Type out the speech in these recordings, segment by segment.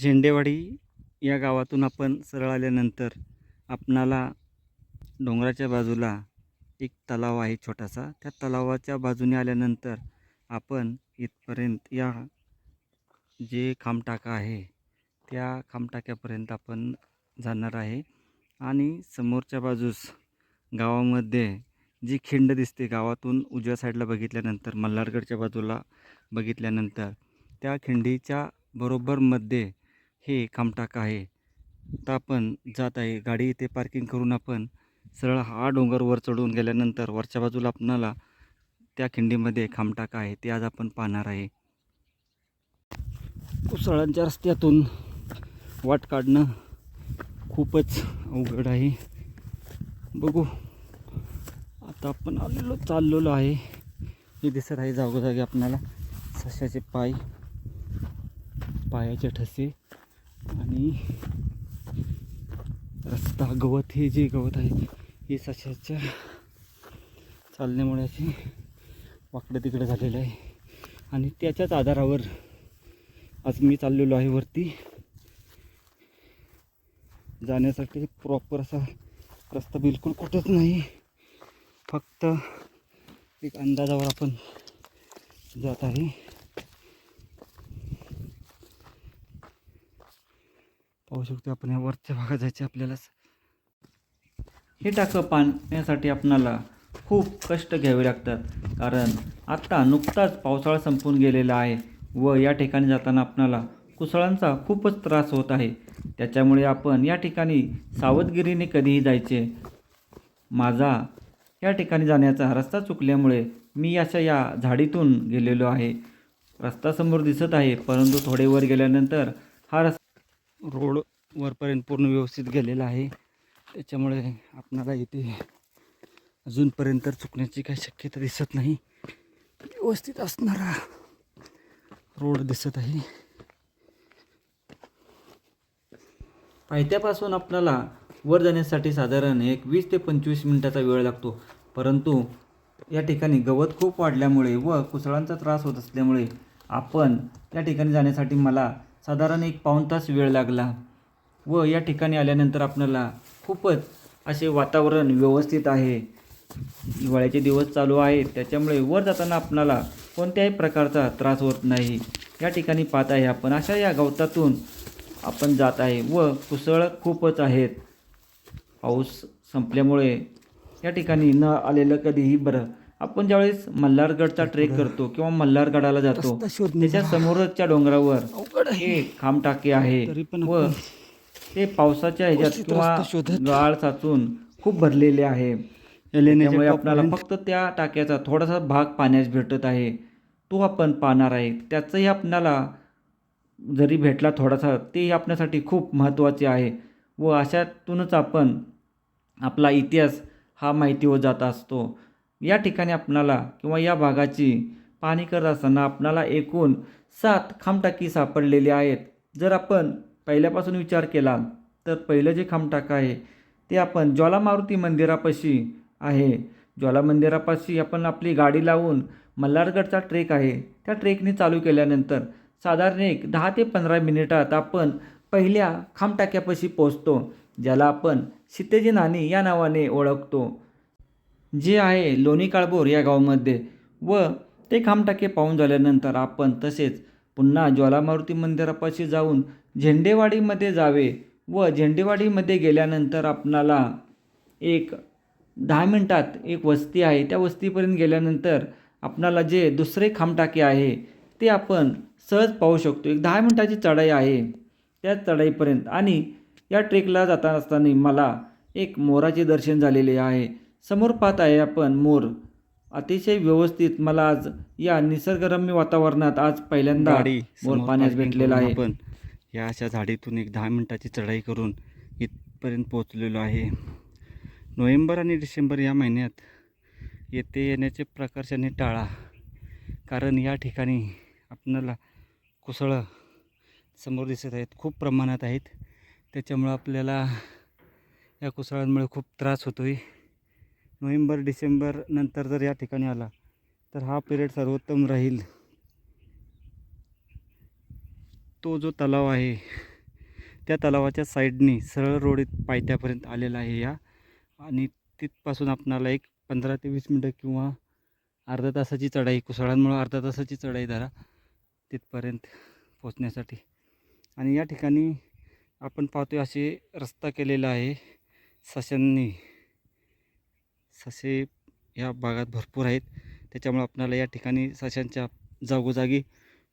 झेंडेवाडी या गावातून आपण सरळ आल्यानंतर आपणाला डोंगराच्या बाजूला एक तलाव आहे छोटासा. त्या तलावाच्या बाजूने आल्यानंतर आपण इथपर्यंत या जे खामटाका आहे त्या खामटाक्यापर्यंत आपण जाणार आहे. आणि समोरच्या बाजूस गावामध्ये जी खिंड दिसते गावातून उजव्या साईडला बघितल्यानंतर मल्हारगडच्या बाजूला बघितल्यानंतर त्या खिंडीच्या बरोबरमध्ये हे खामटाका आहे. तर आपण जात आहे गाडी इथे पार्किंग करून आपण सरळ हा डोंगर वर चढून गेल्यानंतर वरच्या बाजूला आपणाला त्या खिंडीमध्ये खामटाका आहे ते आज आपण पाहणार आहे. कोसळांच्या रस्त्यातून वाट काढणं खूपच अवघड आहे. बघू आता आपण आलेलो चाललेलो आहे. हे दिसत आहे जागोजागी आपणाला सशाचे पाय पायाचे ठसे. आणि रस्ता गवत हे जे गवत आहे हे सशाच्या चालण्यामुळे असे वाकडं तिकडं झालेलं आहे. आणि त्याच्याच आधारावर आज मी चाललेलो आहे वरती. जाण्यासाठी प्रॉपर असा रस्ता बिलकुल कुठंच नाही. फक्त एक अंदाजावर आपण जात आहे. पाहू शकतो आपण. या वरच्या भागात जायचे आपल्याला हे टाकं पाण्यासाठी आपणाला खूप कष्ट घ्यावे लागतात. कारण आत्ता नुकताच पावसाळा संपून गेलेला आहे व या ठिकाणी जाताना आपणाला कुसळांचा खूपच त्रास होत आहे. त्याच्यामुळे आपण या ठिकाणी सावधगिरीने कधीही जायचे. माझा या ठिकाणी जाण्याचा रस्ता चुकल्यामुळे मी अशा या झाडीतून गेलेलो आहे. रस्ता समोर दिसत आहे परंतु थोडे वर गेल्यानंतर हा रस्ता रोड वरपर्यंत पूर्ण व्यवस्थित गेलेला आहे. त्याच्यामुळे आपणाला इथे अजूनपर्यंत तर चुकण्याची काही शक्यता दिसत नाही. व्यवस्थित असणारा रोड दिसत आहे. पायथ्यापासून आपल्याला वर जाण्यासाठी साधारण एक वीस ते पंचवीस मिनिटाचा वेळ लागतो. परंतु या ठिकाणी गवत खूप वाढल्यामुळे व कुसळांचा त्रास होत असल्यामुळे आपण त्या ठिकाणी जाण्यासाठी मला साधारण एक पाऊण तास वेळ लागला व या ठिकाणी आल्यानंतर आपल्याला खूपच असे वातावरण व्यवस्थित आहे. हिवाळ्याचे दिवस चालू आहेत. त्याच्यामुळे वर जाताना आपणाला कोणत्याही प्रकारचा त्रास होत नाही. या ठिकाणी पाहत आहे आपण. अशा या गवतातून आपण जात आहे व कुसळ खूपच आहेत. पाऊस संपल्यामुळे या ठिकाणी न आलेलं कधीही बरं आपण ज्यावेळेस मल्हारगडचा ट्रेक करतो किंवा मल्हारगडाला जातो त्याच्या समोरच्या डोंगरावर हे खामटाके आहे व ते पावसाच्या ह्याच्यात किंवा गाळ साचून खूप भरलेले आहे. त्यामुळे आपल्याला फक्त त्या टाक्याचा थोडासा भाग पाण्यास भेटत आहे. तो आपण पाहणार आहे. त्याचंही आपल्याला जरी भेटला थोडासा तेही आपल्यासाठी खूप महत्त्वाचे आहे व अशातूनच आपण आपला इतिहास हा माहिती होत जात असतो. या ठिकाणी आपणाला किंवा या भागाची पाहणी करत असताना आपणाला एकूण सात खामटाकी सापडलेली आहेत. जर आपण पहिल्यापासून विचार केला तर पहिलं जे खामटाक आहे ते आपण ज्वालामारुती मंदिरापाशी आहे. ज्वाला मंदिरापाशी आपण आपली गाडी लावून मल्हारगडचा ट्रेक आहे. त्या ट्रेकने चालू केल्यानंतर साधारण एक दहा ते पंधरा मिनिटात आपण पहिल्या खामटाक्यापाशी पोचतो ज्याला आपण सीतेजी नाणी या नावाने ओळखतो. जे आहे लोणी काळभोर या गावामध्ये व ते खामटाके पाहून झाल्यानंतर आपण तसेच पुन्हा ज्वालामारुती मंदिरापाशी जाऊन झेंडेवाडीमध्ये जावे व झेंडेवाडीमध्ये गेल्यानंतर आपणाला एक दहा मिनटात एक वस्ती आहे. त्या वस्तीपर्यंत गेल्यानंतर आपणाला जे दुसरे खामटाके आहे ते आपण सहज पाहू शकतो. एक दहा मिनटाची चढाई आहे त्या चढाईपर्यंत आणि या ट्रेकला जाता असताना मला एक मोराचे दर्शन झालेले आहे. समोर पाहत आहे आपण मोर. अतिशय व्यवस्थित मला आज या निसर्गरम्य वातावरणात आज पहिल्यांदा मोर पाण्यास भेटलेला आहे. आपण या अशा झाडीतून एक दहा मिनिटाची चढाई करून इथपर्यंत पोहोचलेलो आहे. नोव्हेंबर आणि डिसेंबर या महिन्यात येथे येण्याचे प्रकर्षाने टाळा कारण या ठिकाणी आपणाला कुसळं समोर दिसत आहेत खूप प्रमाणात आहेत. त्याच्यामुळं आपल्याला या कुसळांमुळे खूप त्रास होतो आहे नोव्हेंबर डिसेंबर नंतर जर या ठिकाणी आला तर हा पिरियड सर्वोत्तम राहील. तो जो तलाव आहे त्या तलावाच्या साईडनी सरळ रोड पायथ्यापर्यंत आलेला आहे या. आणि तिथपासून आपणाला एक पंधरा ते वीस मिनटं किंवा अर्धा तासाची चढाई कुसळांमुळं अर्धा तासाची चढाई धरा तिथपर्यंत पोचण्यासाठी आणि या ठिकाणी आपण पाहतोय असे रस्ता केलेला आहे सशांनी ससे या भागात भरपूर आहेत. त्याच्यामुळे आपल्याला या ठिकाणी सशांच्या जागोजागी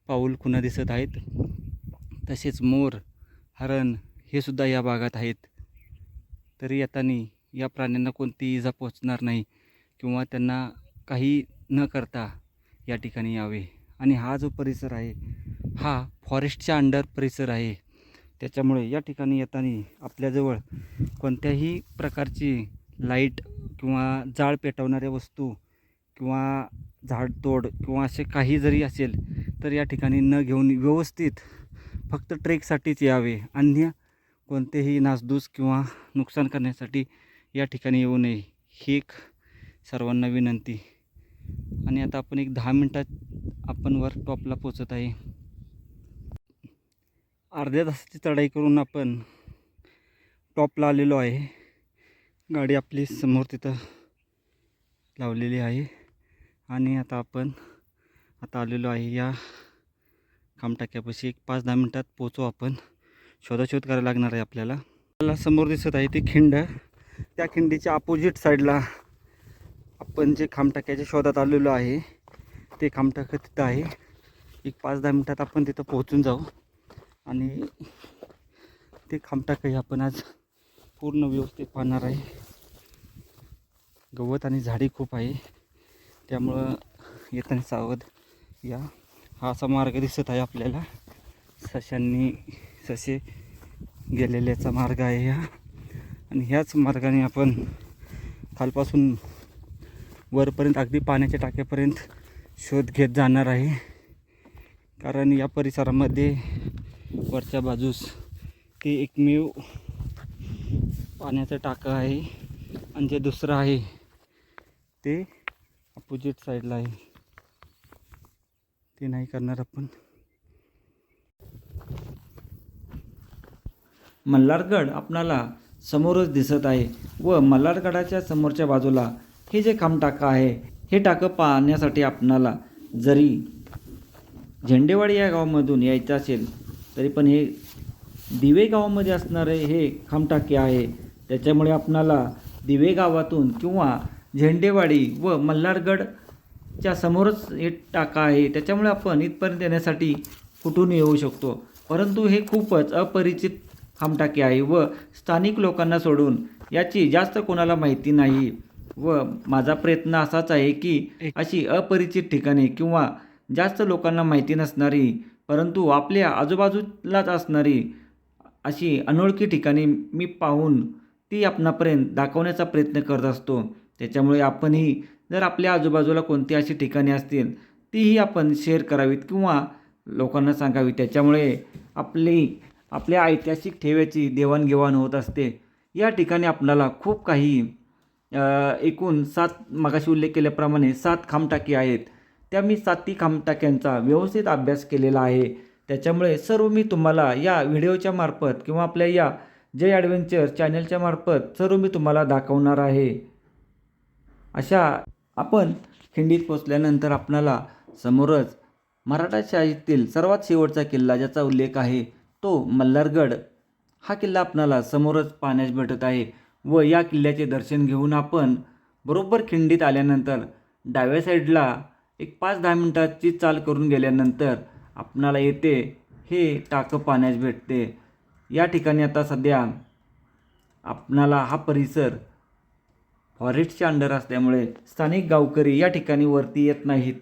पाऊल खुणा दिसत आहेत. तसेच मोर हरण हे सुद्धा या भागात आहेत. तरी येताना या प्राण्यांना कोणती इजा पोचणार नाही किंवा त्यांना काही न करता या ठिकाणी यावे. आणि हा जो परिसर आहे हा फॉरेस्टच्या अंडर परिसर आहे. त्याच्यामुळे या ठिकाणी येताना आपल्याजवळ कोणत्याही प्रकारची लाइट किंवा जाळ पेटवणाऱ्या वस्तू किंवा झाडतोड किंवा असे काही जरी असेल तर या ठिकाणी न घेऊन व्यवस्थित फक्त ट्रेकसाठीच यावे. अन्य कोणतेही नासधूस किंवा नुकसान करण्यासाठी या ठिकाणी येऊ नये ही एक सर्वांना विनंती. आणि आता आपण एक दहा मिनटात आपण वर टॉपला पोचत आहे. अर्ध्या तासाची चढाई करून आपण टॉपला आलेलो आहे. गाडी आपली समोर तिथं लावलेली आहे. आणि आता आपण आता आलेलो आहे या खामटाक्यापाशी. एक पाच दहा मिनटात पोचू आपण. शोधाशोध करायला लागणार आहे आपल्याला. आपल्याला समोर दिसत आहे ती खिंड. त्या खिंडीच्या अपोजिट साईडला आपण जे खामटाक्याच्या शोधात आलेलो आहे ते खामटाकं तिथं आहे. एक पाच दहा मिनटात आपण तिथं पोहोचून जाऊ. आणि ते खामटाकंही आपण आज पूर्ण व्यवस्थित पाहणार आहे. गवत आणि झाडी खूप आहे. त्यामुळं येताना सावध. या हा असा मार्ग दिसत आहे आपल्याला. सशांनी ससे गेलेल्याचा मार्ग आहे हा. आणि ह्याच मार्गाने आपण खालपासून वरपर्यंत अगदी पाण्याच्या टाक्यापर्यंत शोध घेत जाणार आहे. कारण या परिसरामध्ये वरच्या बाजूस ते एकमेव पाण्याचं टाकं आहे. आणि जे दुसरं आहे ते अपोजिट साईडला आहे. ते नाही करणार आपण. मल्हारगड आपणाला समोरच दिसत आहे व मल्हारगडाच्या समोरच्या बाजूला हे जे खामटाका आहे हे टाकं पाहण्यासाठी आपणाला जरी झेंडेवाडी या गावामधून यायचं असेल तरी पण हे दिवे गावामध्ये असणारे हे खामटाके आहे. त्याच्यामुळे आपणाला दिवे गावातून किंवा झेंडेवाडी व मल्हारगडच्या समोरच हे टाका आहे. त्याच्यामुळे आपण इथपर्यंत येण्यासाठी कुठून येऊ शकतो? परंतु हे खूपच अपरिचित खामटाके आहे व स्थानिक लोकांना सोडून याची जास्त कोणाला माहिती नाही. व माझा प्रयत्न असाच आहे की अशी अपरिचित ठिकाणे किंवा जास्त लोकांना माहिती नसणारी परंतु आपल्या आजूबाजूलाच असणारी अशी अनोळखी ठिकाणी मी पाहून ती आपणापर्यंत दाखवण्याचा प्रयत्न करत असतो. त्याच्यामुळे आपणही जर आपल्या आजूबाजूला कोणती अशी ठिकाणे असतील तीही आपण शेअर करावीत किंवा लोकांना सांगावी त्याच्यामुळे आपली आपल्या ऐतिहासिक ठेव्याची देवाणघेवाण होत असते. या ठिकाणी आपणाला खूप काही एकूण सात मगाशी उल्लेख केल्याप्रमाणे सात खामटाकी आहेत. त्या मी सातही खामटाक्यांचा व्यवस्थित अभ्यास केलेला आहे. त्याच्यामुळे सर्व मी तुम्हाला या व्हिडिओच्या मार्फत किंवा आपल्या या जय ॲडव्हेंचर चॅनलच्या मार्फत सर्व मी तुम्हाला दाखवणार आहे. अशा आपण खिंडीत पोचल्यानंतर आपणाला समोरच मराठा शाहीतील सर्वात शेवटचा किल्ला ज्याचा उल्लेख आहे तो मल्हारगड. हा किल्ला आपणाला समोरच पाहण्यास भेटत आहे व या किल्ल्याचे दर्शन घेऊन आपण बरोबर खिंडीत आल्यानंतर डाव्या साईडला एक पाच दहा मिनटाची चाल करून गेल्यानंतर आपणाला येते हे टाकं पाहण्यास भेटते. या ठिकाणी आता सध्या आपणाला हा परिसर फॉरेस्टच्या अंडर असल्यामुळे स्थानिक गावकरी या ठिकाणी वरती येत नाहीत.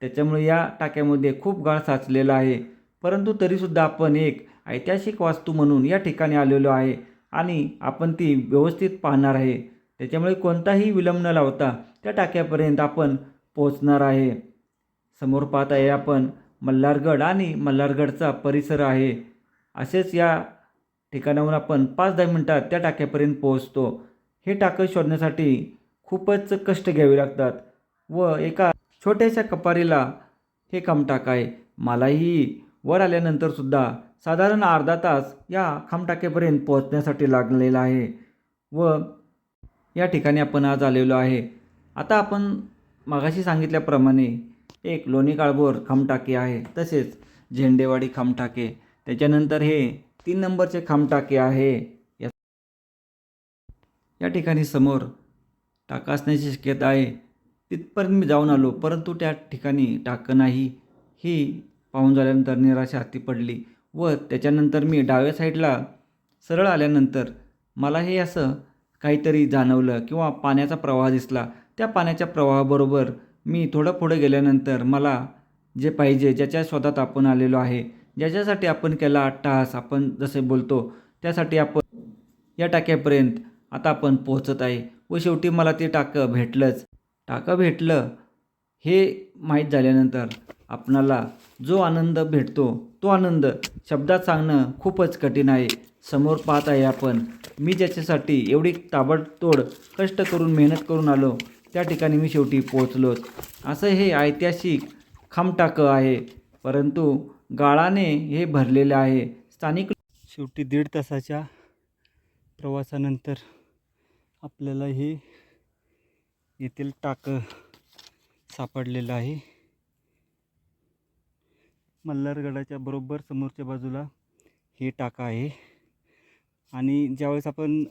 त्याच्यामुळे या टाक्यामध्ये खूप गाळ साचलेला आहे. परंतु तरीसुद्धा आपण एक ऐतिहासिक वास्तू म्हणून या ठिकाणी आलेलो आहे आणि आपण ती व्यवस्थित पाहणार आहे. त्याच्यामुळे कोणताही विलंब न लावता त्या टाक्यापर्यंत आपण पोहोचणार आहे. समोर पाहत आहे आपण मल्हारगड आणि मल्हारगडचा परिसर आहे. असेच या ठिकाणाहून आपण पाच दहा मिनटात त्या टाक्यापर्यंत पोहोचतो. हे टाकं शोधण्यासाठी खूपच कष्ट घ्यावे लागतात व एका छोट्याशा कपारीला हे काम आहे मलाही वर आल्यानंतर सुद्धा साधारण अर्धा तास या खामटाकेपर्यंत पोहोचण्यासाठी लागलेला आहे व या ठिकाणी आपण आज आलेलो आहे. आता आपण मागाशी सांगितल्याप्रमाणे एक लोणी काळभोर खामटाके आहे तसेच झेंडेवाडी खामटाके त्याच्यानंतर हे तीन नंबरचे खामटाके आहे. या ठिकाणी समोर टाका असण्याची शक्यता आहे. तिथपर्यंत मी जाऊन आलो परंतु त्या ठिकाणी टाकं नाही ही पाहून झाल्यानंतर निराशा हाती पडली व त्याच्यानंतर मी डाव्या साईडला सरळ आल्यानंतर मला हे असं काहीतरी जाणवलं किंवा पाण्याचा प्रवाह दिसला. त्या पाण्याच्या प्रवाहाबरोबर मी थोडं पुढे गेल्यानंतर मला जे पाहिजे ज्याच्या शोधात आपण आलेलो आहे ज्याच्यासाठी आपण केला अट्टहास आपण जसे बोलतो त्यासाठी आपण या टाक्यापर्यंत आता आपण पोहोचत आहे व शेवटी मला ते टाकं भेटलंच. टाकं भेटलं हे माहीत झाल्यानंतर आपणाला जो आनंद भेटतो तो आनंद शब्दात सांगणं खूपच कठीण आहे. समोर पाहत आहे आपण मी ज्याच्यासाठी एवढी ताबडतोड कष्ट करून मेहनत करून आलो त्या ठिकाणी मी शेवटी पोहोचलोच. असं हे ऐतिहासिक खामटाकं आहे परंतु गाळाने हे भरलेलं आहे. स्थानिक शेवटी दीड तासाच्या प्रवासानंतर आपल्याला हे येथील टाकं सापडलेलं आहे. मल्हारगडाच्या बरोबर समोरच्या बाजूला हे टाका आहे. आणि ज्यावेळेस आपण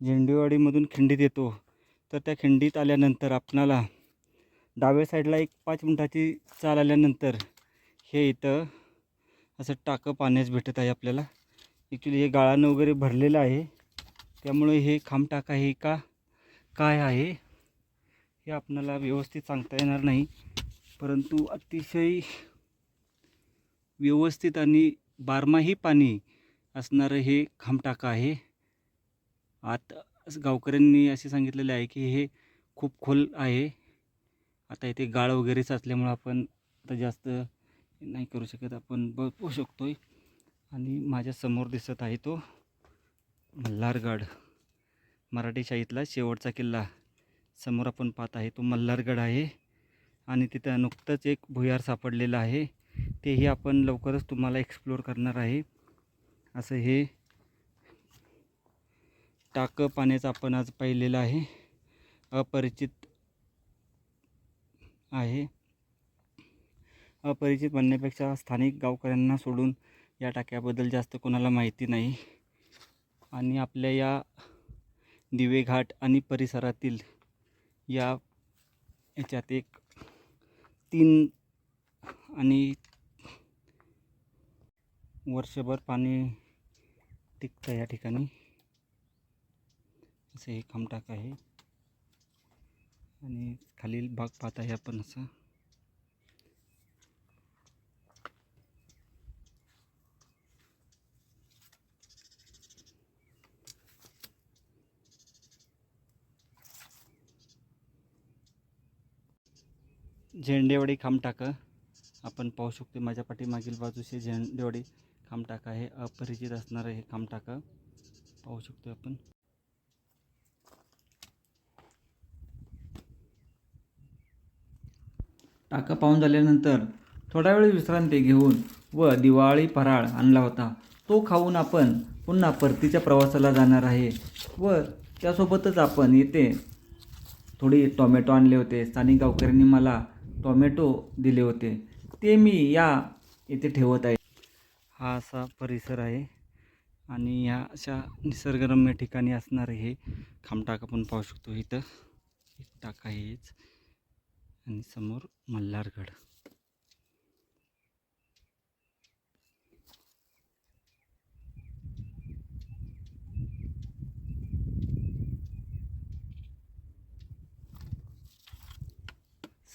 झेंडेवाडीमधून खिंडीत येतो तर त्या खिंडीत आल्यानंतर आपणाला डाव्या साईडला एक पाच मिनटाची चाल आल्यानंतर हे इथं असं टाकं पाण्यास भेटत आहे आपल्याला. ॲक्च्युली हे गाळानं वगैरे भरलेलं आहे. त्यामुळे हे खांबटाका हे का? काय आहे? हे आपणाला व्यवस्थित सांगता येणार नाही. परंतु अतिशय व्यवस्थित आणि बारमाही पाणी असणारं हे खामटाका आहे. आत गावकऱ्यांनी असे सांगितलेले आहे की हे खूप खोल आहे. आता इथे गाळ वगैरेच असल्यामुळं आपण आता जास्त नाही करू शकत. आपण बघू शकतो आहे आणि माझ्यासमोर दिसत आहे तो. मल्हारगड. मराठी शाहीतला शेवटचा किल्ला समोर आपण पाहत आहे तो मल्हारगड आहे. आणि तिथं नुकतंच एक भुयार सापडलेलं आहे. तेही आपण लवकरच तुम्हाला एक्सप्लोअर करणार आहे. असं हे टाकं पाण्याचं आपण आज पाहिलेलं आहे. अपरिचित आहे. अपरिचित म्हणण्यापेक्षा स्थानिक गावकऱ्यांना सोडून या टाक्याबद्दल जास्त कोणाला माहिती नाही. आणि आपल्या या दिवेघाट आणि परिसरातील या याच्यात एक तीन आणि वर्षभर पाणी टिकतं या ठिकाणी. असं हे खामटाक आहे. आणि खालील भाग पाहत आहे आपण असं. झेंडेवाडी खामटाकं आपण पाहू शकतो. माझ्या पाठीमागील बाजूचे झेंडेवाडी खामटाकं हे अपरिचित असणारं हे खामटाकं पाहू शकतो आपण. टाकं पाहून झाल्यानंतर थोडा वेळ विश्रांती घेऊन व दिवाळी फराळ आणला होता. तो खाऊन आपण पुन्हा परतीच्या प्रवासाला जाणार आहे व त्यासोबतच आपण येथे थोडी टोमॅटो आणले होते. स्थानिक गावकऱ्यांनी मला टोमॅटो दिले होते. ते मी या येथे ठेवत आहे. हा असा परिसर आहे आणि ह्या अशा निसर्गरम्य ठिकाणी असणारे हे खामटाक आपण पाहू शकतो. इथं एक टाका हेच आणि समोर मल्हारगड.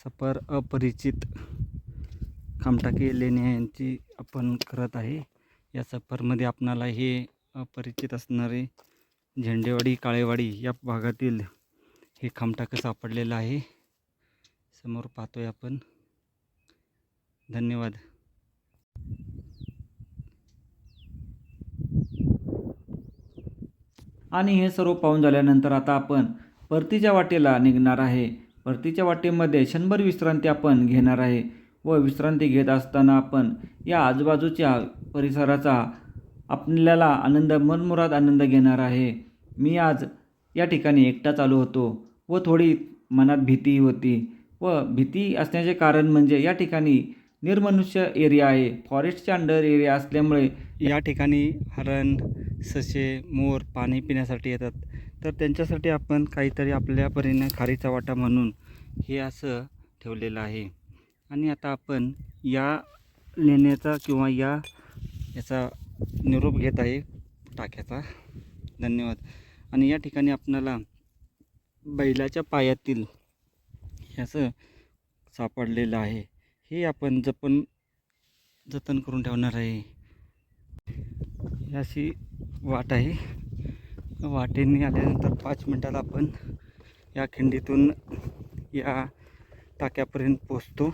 सफर अपरिचित खामटाके लेणे यांची आपण करत आहे. या सफरमध्ये आपणाला हे अपरिचित असणारे झेंडेवाडी काळेवाडी या भागातील हे खामटाकं सापडलेलं आहे. समोर पाहतोय आपण. धन्यवाद. आणि हे सर्व पाहून झाल्यानंतर आता आपण परतीच्या वाटेला निघणार आहे. भरतीच्या वाटेमध्ये क्षणभर विश्रांती आपण घेणार आहे व विश्रांती घेत असताना आपण या आजूबाजूच्या परिसराचा आपल्याला आनंद मनमुराद आनंद घेणार आहे. मी आज या ठिकाणी एकटाच आलो होतो व थोडी मनात भीती होती व भीती असण्याचे कारण म्हणजे या ठिकाणी निर्मनुष्य एरिया आहे. फॉरेस्टच्या अंडर एरिया असल्यामुळे या ठिकाणी हरण ससे मोर पाणी पिण्यासाठी येतात. तर त्यांच्यासाठी आपण काहीतरी आपल्या परीने खारीचा वाटा म्हणून हे असं ठेवलेलं आहे. आणि आता आपण या लेण्याचा किंवा या याचा निरोप घेत आहे टाक्याचा. धन्यवाद. आणि या ठिकाणी आपणाला बैलाच्या पायातील ह्याचं सापडलेलं आहे. हे आपण जपन जतन करून ठेवणार आहे. अशी वाट आहे. वाटेने आल्यानंतर पाच मिनटात आपण या खिंडीतून या टाक्यापर्यंत पोचतो.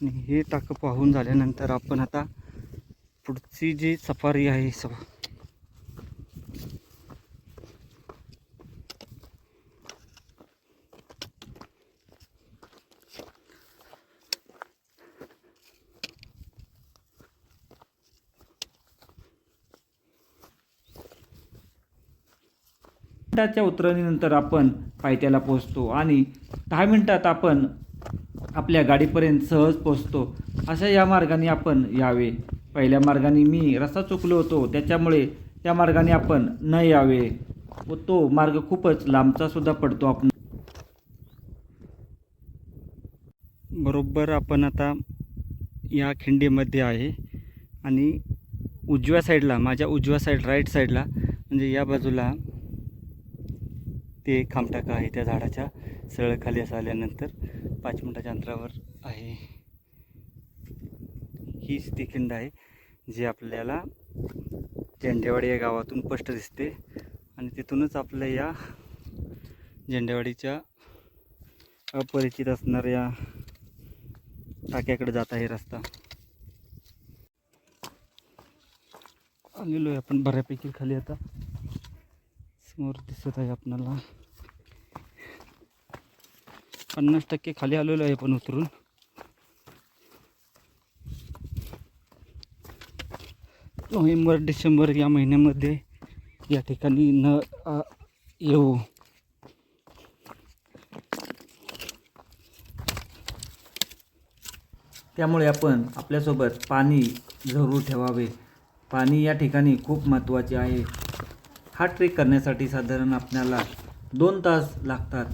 आणि हे टाकं पाहून झाल्यानंतर आपण आता पुढची जी सफारी आहे स मिनिटाच्या उतरणीनंतर आपण पायथ्याला पोहोचतो आणि दहा मिनिटात आपण आपल्या गाडीपर्यंत सहज पोचतो अशा या मार्गाने आपण यावे. पहिल्या मार्गाने मी रस्ता चुकलो होतो त्याच्यामुळे त्या मार्गाने आपण न यावे. व तो मार्ग खूपच लांबचा सुद्धा पडतो आपण. बरोबर आपण आता या खिंडीमध्ये आहे आणि उजव्या साईडला माझ्या उजव्या साईड राईट साईडला म्हणजे या बाजूला ते खामटाका आहे त्या झाडाच्या सरळ खाली असं आल्यानंतर पाच मिनटाच्या अंतरावर आहे. हीच ती खिंड आहे जी आपल्याला झेंडेवाडी या गावातून स्पष्ट दिसते. आणि तिथूनच आपल्या या झेंडेवाडीच्या अपरिचित असणाऱ्या टाक्याकडे जात आहे रस्ता. आलेलो आहे आपण बऱ्यापैकी खाली आता. समोर दिसत आहे आपणाला पन्नास टक्के खाली आलेलो आहे पण उतरून. नोव्हेंबर डिसेंबर या महिन्यामध्ये या ठिकाणी न येऊ. त्यामुळे आपण आपल्यासोबत पाणी जरूर ठेवावे. पाणी या ठिकाणी खूप महत्त्वाचे आहे. हा ट्रेक करण्यासाठी साधारण आपल्याला दोन तास लागतात.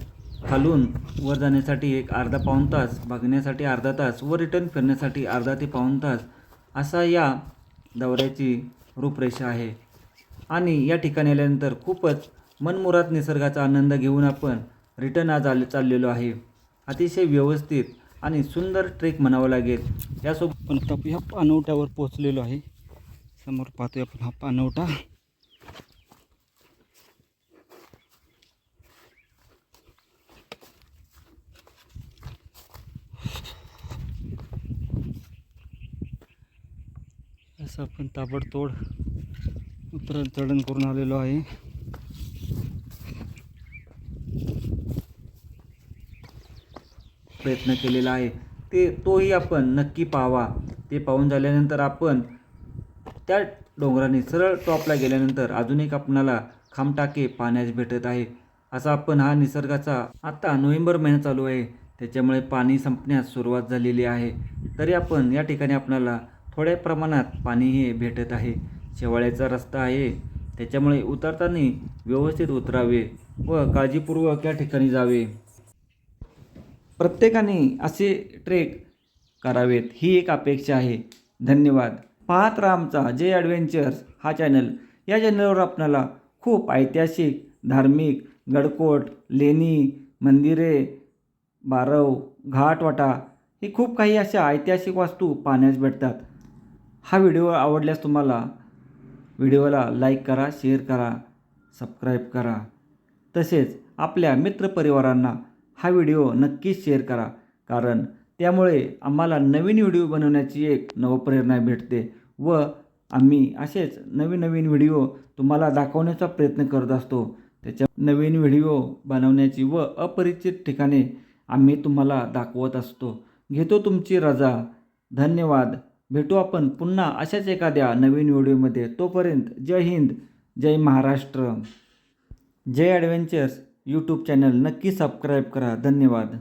खालून वर जाण्यासाठी एक अर्धा पाऊण तास बघण्यासाठी अर्धा तास व रिटर्न फिरण्यासाठी अर्धा ते पाऊण तास असा या दौऱ्याची रूपरेषा आहे. आणि या ठिकाणी आल्यानंतर खूपच मनमुरात निसर्गाचा आनंद घेऊन आपण रिटर्न आज आले चाललेलो आहे. अतिशय व्यवस्थित आणि सुंदर ट्रेक म्हणावं लागेल. यासोबत पण ह्या पानवट्यावर पोचलेलो आहे. समोर पाहतोय आपण हा पानवटा असं आपण ताबडतोड उतरण चढण करून आलेलो आहे. प्रयत्न केलेला आहे. ते तोही आपण नक्की पाहावा. ते पाहून झाल्यानंतर आपण त्या डोंगराने सरळ टॉपला गेल्यानंतर अजून एक आपणाला खामटाके पाण्यास भेटत आहे. असा आपण हा निसर्गाचा आता नोव्हेंबर महिना चालू आहे. त्याच्यामुळे पाणी संपण्यास सुरुवात झालेली आहे. तरी आपण या ठिकाणी आपणाला थोड्या प्रमाणात पाणी हे भेटत आहे. शेवाळ्याचा रस्ता आहे. त्याच्यामुळे उतरताना व्यवस्थित उतरावे व काळजीपूर्वक या ठिकाणी जावे. प्रत्येकाने असे ट्रेक करावेत ही एक अपेक्षा आहे. धन्यवाद. पाहत रामचा जे ॲडव्हेंचर्स हा चॅनल. या चॅनलवर आपणाला खूप ऐतिहासिक धार्मिक गडकोट लेणी मंदिरे बारव घाटवाटा हे खूप काही अशा ऐतिहासिक वास्तू पाहण्यास भेटतात. हा व्हिडिओ आवडल्यास तुम्हाला व्हिडिओला लाईक करा शेअर करा सबस्क्राईब करा. तसेच आपल्या मित्रपरिवारांना हा व्हिडिओ नक्कीच शेअर करा कारण त्यामुळे आम्हाला नवीन व्हिडिओ बनवण्याची एक नवप्रेरणा भेटते व आम्ही असेच नवीन नवीन व्हिडिओ तुम्हाला दाखवण्याचा प्रयत्न करत असतो. त्याच्या नवीन व्हिडिओ बनवण्याची व अपरिचित ठिकाणे आम्ही तुम्हाला दाखवत असतो. घेतो तुमची रजा. धन्यवाद. भेटू आपण पुन्हा अशाच एखाद्या नवीन व्हिडिओमध्ये. तोपर्यंत जय हिंद जय महाराष्ट्र. जय ॲडव्हेंचर्स यूट्यूब चॅनल नक्की सबस्क्राईब करा. धन्यवाद.